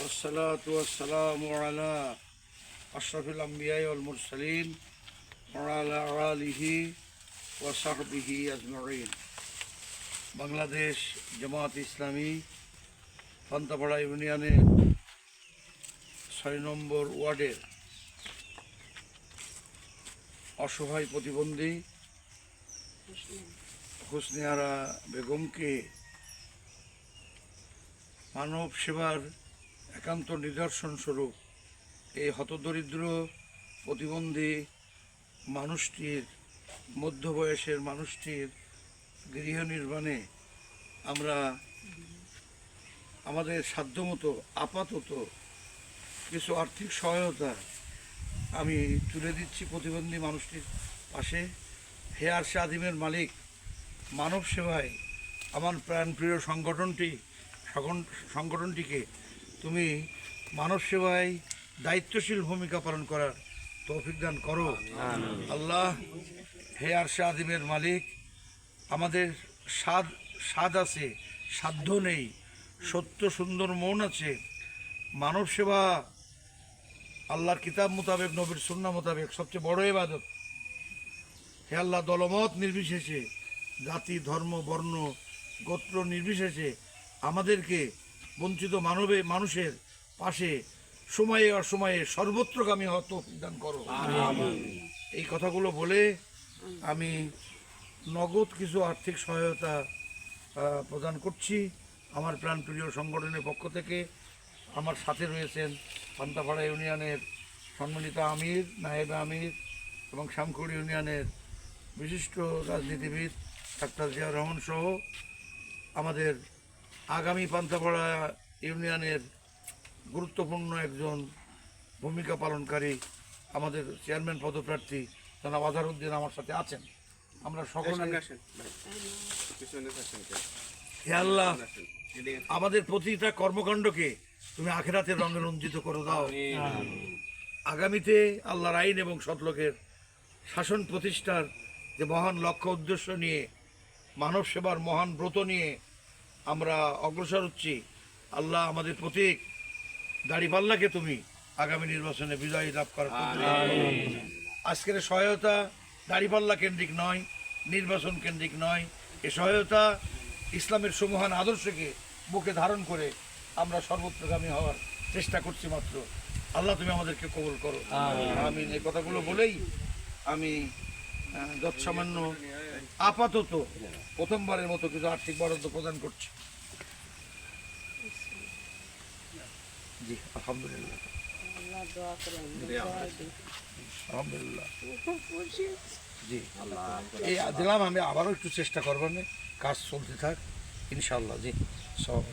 والصلاة والسلام على أشرف الأنبياء والمرسلين وعلى آله وصحبه أجمعين বাংলাদেশ জামাত ইসলামী পান্তাপাড়া ইউনিয়নের ছয় নম্বর ওয়ার্ডের অসহায় প্রতিবন্ধী হুসনিয়ারা বেগমকে মানব সেবার একান্ত নিদর্শন স্বরূপ। এই হতদরিদ্র প্রতিবন্ধী মানুষটির মধ্য বয়সের মানুষটির গৃহ নির্মাণে আমরা আমাদের সাধ্যমতো, আপাতত কিছু আর্থিক সহায়তা আমি তুলে দিচ্ছি প্রতিবন্ধী মানুষটির পাশে। হে আর আদিমের মালিক, মানব সেবায় আমার প্রাণপ্রিয় সংগঠনটি, সংগঠনটিকে তুমি মানব সেবায় দায়িত্বশীল ভূমিকা পালন করার তৌফিক দান করো। আল্লাহ হে আর আদিমের মালিক আমাদের স্বাদ স্বাদ আছে সাধ্য নেই সত্য সুন্দর মন আছে। মানব সেবা আল্লাহর কিতাব মোতাবেক নবীর সুন্না মোতাবেক সবচেয়ে বড় ইবাদত। হে আল্লাহ দলমত নির্বিশেষে জাতি ধর্ম বর্ণ গোত্র নির্বিশেষে আমাদেরকে বঞ্চিত মানবে মানুষের পাশে সময়ে অসময়ে সর্বত্রগামী হওয়ার তৌফিক দান করো। এই কথাগুলো বলে আমি নগদ কিছু আর্থিক সহায়তা প্রদান করছি। আমার প্রাণপ্রিয় সংগঠনের পক্ষ থেকে আমার সাথে রয়েছেন পান্তাপাড়া ইউনিয়নের সম্মানিত আমির নায়েব আমির এবং শ্যামকুড়ি ইউনিয়নের বিশিষ্ট রাজনীতিবিদ ডাক্তার জিয়া রহমান সহ আমাদের আগামী পান্তাপাড়া ইউনিয়নের গুরুত্বপূর্ণ একজন ভূমিকা পালনকারী আমাদের চেয়ারম্যান পদপ্রার্থী জনাব আজহারউদ্দিন আমার সাথে আছেন। আমরা সকলে হে আল্লাহ আমাদের প্রতিটা কর্মকাণ্ডকে তুমি আখেরাতের রঙে রঞ্জিত করে দাও। আগামীতে আল্লাহর আইন এবং সৎলোকের শাসন প্রতিষ্ঠার যে মহান লক্ষ্য উদ্দেশ্য নিয়ে মানব সেবার মহান ব্রত নিয়ে আমরা অগ্রসর হচ্ছি। আল্লাহ আমাদের প্রতীক। দাড়িপাল্লাকে তুমি আগামী নির্বাচনে বিজয়ী লাভ করার করো। আজকের সহায়তা দাড়িপাল্লা কেন্দ্রিক নয় নির্বাচন কেন্দ্রিক নয়। এ সহায়তা ইসলামের সমহান আদর্শকে বুকে ধারণ করে আমরা সর্বত্রগামী হওয়ার চেষ্টা করছি মাত্র। আল্লাহ তুমি আমাদেরকে কবুল করো। আমি এই কথাগুলো বলেই আমি যৎসামান্য আপাতত প্রথমবারের মতো কিছু আর্থিক বরাদ্দ প্রদান করছি। জি আলহামদুলিল্লাহ। আলহামদুলিল্লাহ। জি এই দিলাম আমি আবারও একটু চেষ্টা করবেন কাজ চলতে থাক ইনশাল্লাহ জি। সব